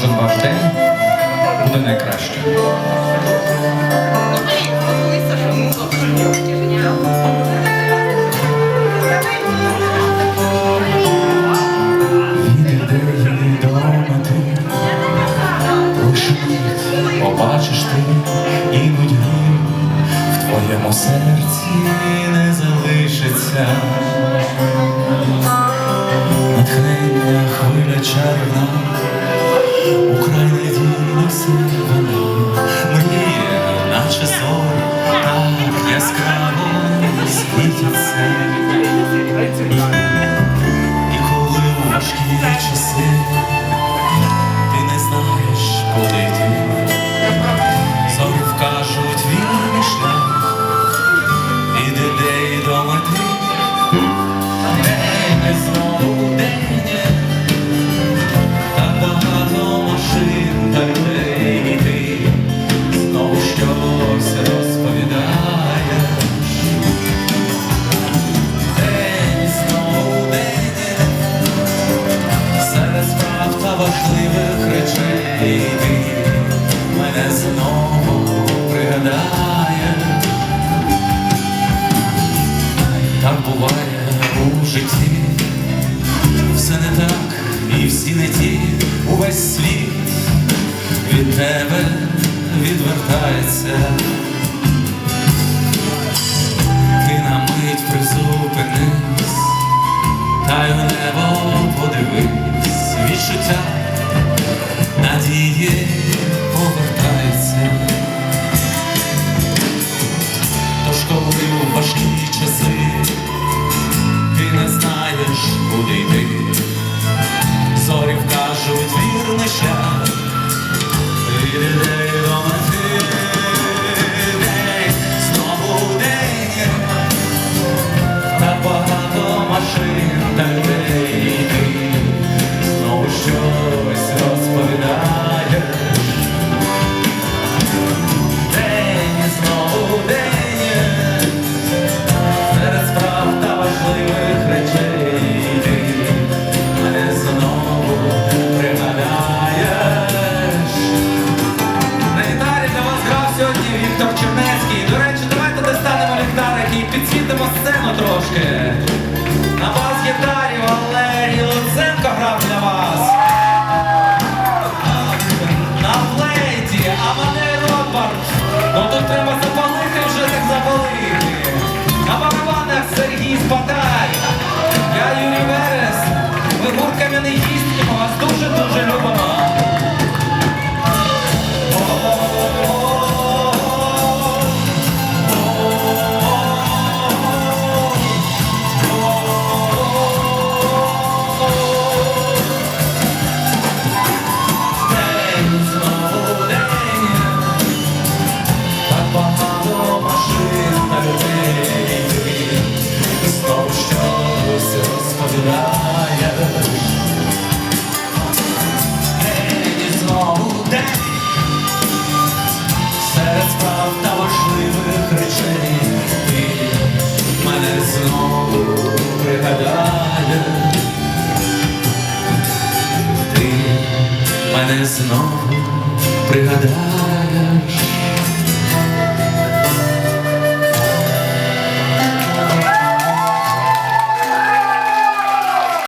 кожен ваш день буде найкраще. Побачиш ти і нудьги в твоєму серці не залишиться. Натхнення хвиля чарна, світяться. І коли у важкі часи ти не знаєш, куди йти, вкажуть вільний шлях, і де до мети, важливих речей ти мене знову пригадаєш. Так буває у житті, все не так і всі не ті, увесь світ від тебе відвертається. Відчуття надії повертається. Тож коли у важкі часи ти не знаєш, куди йти, зорі вкажуть вірний шлях, підсвітимо трошки. На бас-гітарі Валерій Луценко грав для вас. На флейті Амадей Ротбард. Ну тут треба запалити вже так запалити. На барабанах Сергій Спатай. Я Юрій Верес. Ми гурт кам'яний гість і ми вас дуже-дуже любимо. Мене знову пригадаєш.